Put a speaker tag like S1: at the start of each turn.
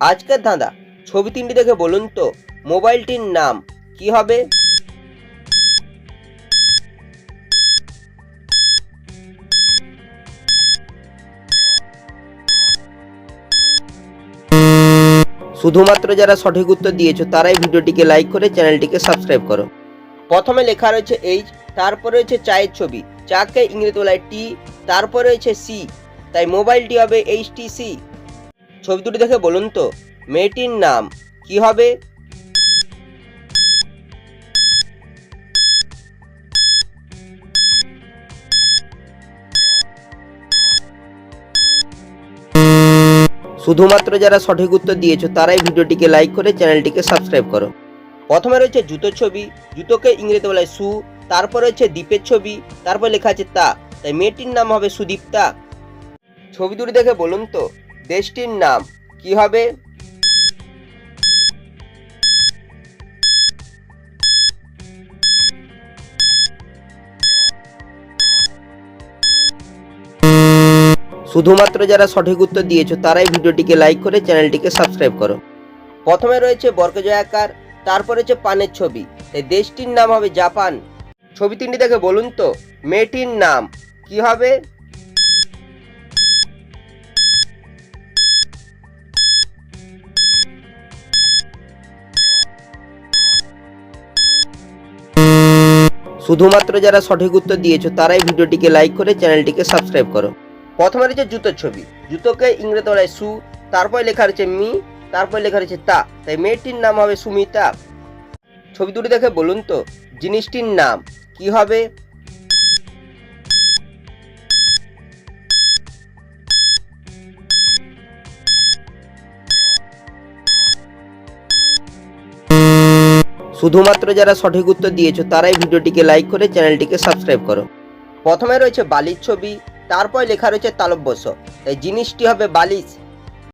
S1: আজকের ধাঁধা। ছবি তিনটি দেখে বলুন তো, মোবাইলটির নাম কি হবে? শুধুমাত্র যারা সঠিক উত্তর দিয়েছ, তারাই ভিডিওটিকে লাইক করে চ্যানেলটিকে সাবস্ক্রাইব করো। প্রথমে লেখা রয়েছে এইচ তারপর রয়েছে চায়ের ছবি। চাকে ইংরেজি বলায় টি তারপর রয়েছে সি তাই মোবাইলটি হবে এইচ টি সি ছবি দুটি দেখে বলুন তো। মেয়েটির নাম কি হবে? শুধুমাত্র যারা সঠিক উত্তর দিয়েছ, তারাই ভিডিওটিকে লাইক করে চ্যানেলটিকে সাবস্ক্রাইব করো। প্রথমে রয়েছে জুতোর ছবি। জুতোকে ইংরেজিতে বলা হয় সু। তারপর রয়েছে দ্বীপের ছবি। তারপর লেখা আছে তা। তাই মেয়েটির নাম হবে সুদীপ্তা। ছবি দুটি দেখে বলুন তো। দেশটির নাম কি হবে? শুধুমাত্র যারা সঠিক উত্তর দিয়েছ, তারাই ভিডিওটিকে লাইক করে চ্যানেলটিকে সাবস্ক্রাইব করো। প্রথমে রয়েছে বর্গজয়াকার, তারপর রয়েছে পানের ছবি। এই দেশটির নাম হবে জাপান। ছবি তিনটি দেখে বলুন তো, মেয়েটির নাম কি হবে? শুধুমাত্র যারা সঠিক উত্তর দিয়েছ, তারাই ভিডিওটিকে লাইক করে চ্যানেলটিকে সাবস্ক্রাইব করো। প্রথমে রয়েছে জুতোর ছবি, জুতোকে ইংরেজি বলায় সু, তারপর লেখা রয়েছে মি, তারপর লেখা রয়েছে তা। তাই মেয়েটির নাম হবে সুমিতা। ছবি দুটি দেখে বলুন তো, জিনিসটির নাম কি হবে? শুধুমাত্র যারা সঠিক উত্তর দিয়েছ তারাই ভিডিওটিকে লাইক করে চ্যানেলটিকে সাবস্ক্রাইব করো। প্রথমে রয়েছে বালির ছবি, তারপর লেখা রয়েছে তালব্যস্য তাই জিনিসটি হবে বালিশ।